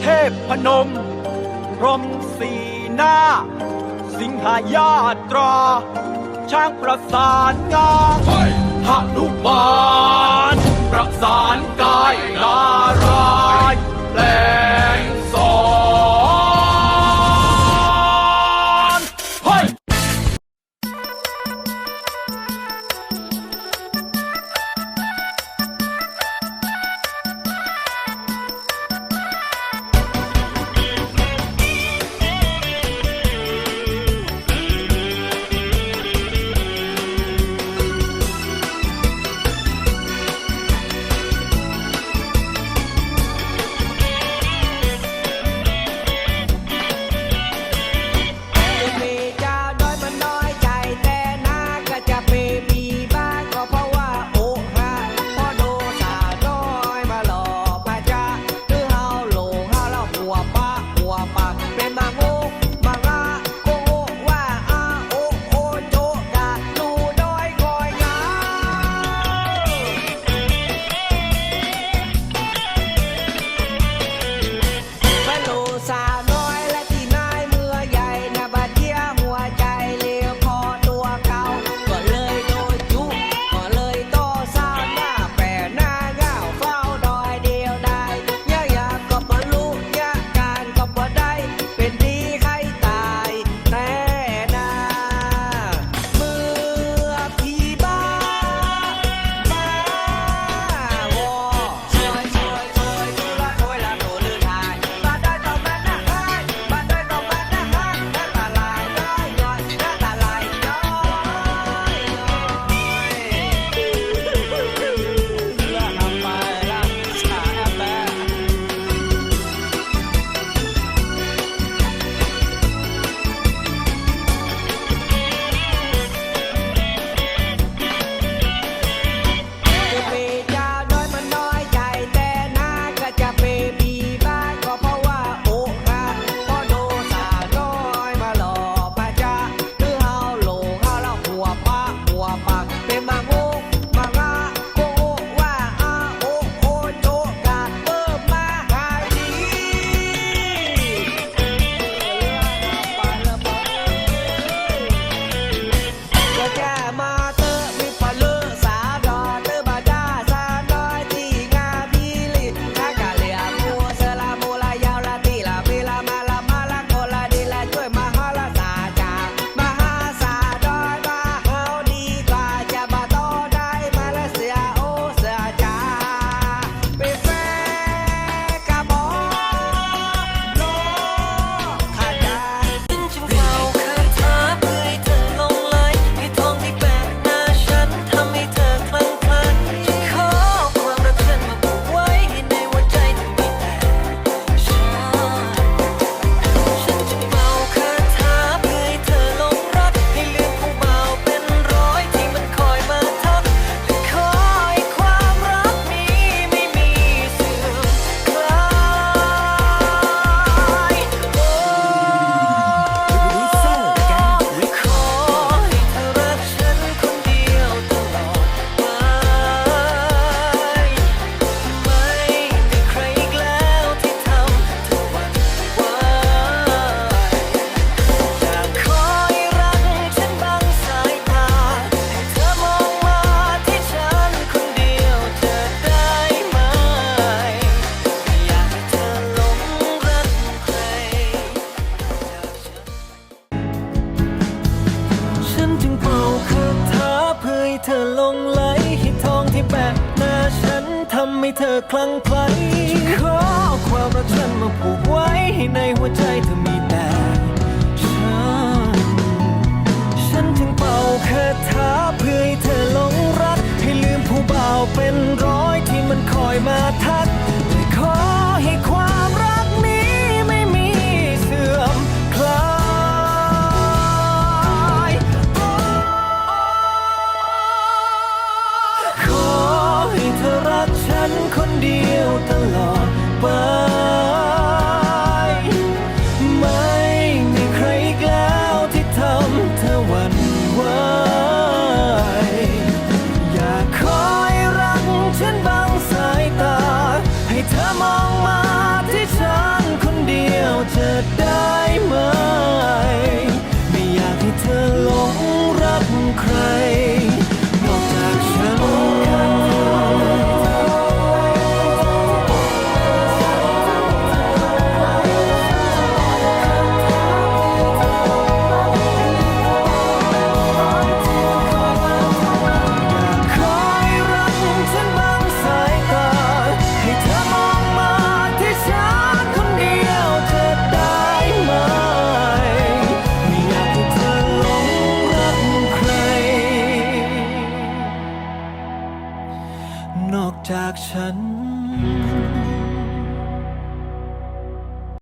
เทพพนม พรมสีหน้า สิงหายาตรา ช้างประสานงาหนุมานประสาน เธอลงไหลให้ทองที่แบกหน้าฉันทำให้เธอคลั่งไคล้ขอความรักฉันมาผูกไว้ให้ในหัวใจเธอมี